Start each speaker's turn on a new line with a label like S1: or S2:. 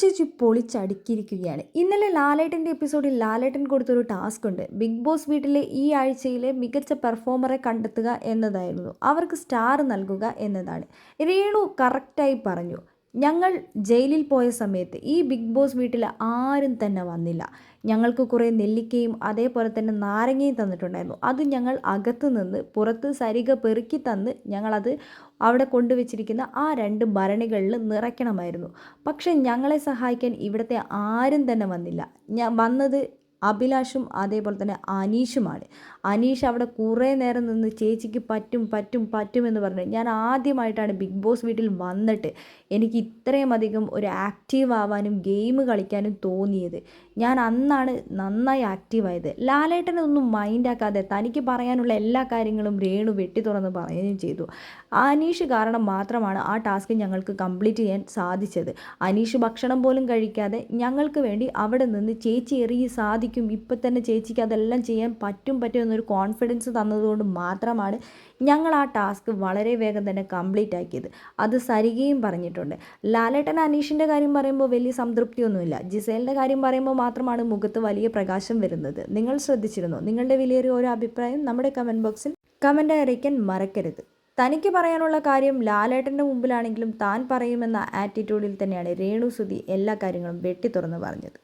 S1: ചേച്ചി പൊളിച്ചടുക്കിയിരിക്കുകയാണ്. ഇന്നലെ ലാലേട്ടന്റെ എപ്പിസോഡിൽ ലാലേട്ടൻ കൊടുത്തൊരു ടാസ്ക് ഉണ്ട് ബിഗ് ബോസ് വീട്ടിലെ ഈ ആഴ്ചയിലെ മികച്ച പെർഫോമറെ കണ്ടെത്തുക എന്നതായിരുന്നു. അവർക്ക് സ്റ്റാർ നൽകുക എന്നതാണ്. രേണു കറക്റ്റായി പറഞ്ഞു. ഞങ്ങൾ ജയിലിൽ പോയ സമയത്ത് ഈ ബിഗ് ബോസ് വീട്ടിൽ ആരും തന്നെ വന്നില്ല. ഞങ്ങൾക്ക് കുറേ നെല്ലിക്കയും അതേപോലെ തന്നെ നാരങ്ങയും തന്നിട്ടുണ്ടായിരുന്നു. അത് ഞങ്ങൾ അകത്ത് നിന്ന് പുറത്ത് സരിക പെറുക്കി തന്ന് ഞങ്ങളത് അവിടെ കൊണ്ടുവച്ചിരിക്കുന്ന ആ രണ്ട് ഭരണികളിൽ നിറയ്ക്കണമായിരുന്നു. പക്ഷേ ഞങ്ങളെ സഹായിക്കാൻ ഇവിടുത്തെ ആരും തന്നെ വന്നില്ല. ഞാൻ വന്നത് അഭിലാഷും അതേപോലെ തന്നെ അനീഷുമാണ്. അനീഷ് അവിടെ കുറേ നേരം നിന്ന് ചേച്ചിക്ക് പറ്റും പറ്റും പറ്റുമെന്ന് പറഞ്ഞു. ഞാൻ ആദ്യമായിട്ടാണ് ബിഗ് ബോസ് വീട്ടിൽ വന്നിട്ട് എനിക്ക് ഇത്രയും അധികം ഒരു ആക്റ്റീവ് ആവാനും ഗെയിം കളിക്കാനും തോന്നിയത്. ഞാൻ അന്നാണ് നന്നായി ആക്റ്റീവായത് ലാലേട്ടനെ ഒന്നും മൈൻഡാക്കാതെ തനിക്ക് പറയാനുള്ള എല്ലാ കാര്യങ്ങളും രേണു വെട്ടി തുറന്ന് പറയുകയും ചെയ്തു. അനീഷ് കാരണം മാത്രമാണ് ആ ടാസ്ക് ഞങ്ങൾക്ക് കംപ്ലീറ്റ് ചെയ്യാൻ സാധിച്ചത്. അനീഷ് ഭക്ഷണം പോലും കഴിക്കാതെ ഞങ്ങൾക്ക് വേണ്ടി അവിടെ നിന്ന് ചേച്ചി എറിയി സാധിക്കും. ഇപ്പം തന്നെ ചേച്ചിക്ക് അതെല്ലാം ചെയ്യാൻ പറ്റും പറ്റും എന്നൊരു കോൺഫിഡൻസ് തന്നതുകൊണ്ട് മാത്രമാണ് ഞങ്ങൾ ആ ടാസ്ക് വളരെ വേഗം തന്നെ കംപ്ലീറ്റ് ആക്കിയത്. അത് സരികയും പറഞ്ഞിട്ടുണ്ട്. ലാലേട്ടൻ അനീഷിന്റെ കാര്യം പറയുമ്പോൾ വലിയ സംതൃപ്തിയൊന്നുമില്ല. ജിസേലിന്റെ കാര്യം പറയുമ്പോൾ മാത്രമാണ് മുഖത്ത് വലിയ പ്രകാശം വരുന്നത്. നിങ്ങൾ ശ്രദ്ധിച്ചിരുന്നു? നിങ്ങളുടെ വിലയേറിയ ഓരോ അഭിപ്രായം നമ്മുടെ കമന്റ് ബോക്സിൽ കമന്റ് അറിയിക്കാൻ മറക്കരുത്. തനിക്ക് പറയാനുള്ള കാര്യം ലാലേട്ടന്റെ മുമ്പിലാണെങ്കിലും താൻ പറയുമെന്ന ആറ്റിറ്റ്യൂഡിൽ തന്നെയാണ് രേണു സുധി എല്ലാ കാര്യങ്ങളും വെട്ടി തുറന്ന് പറഞ്ഞത്.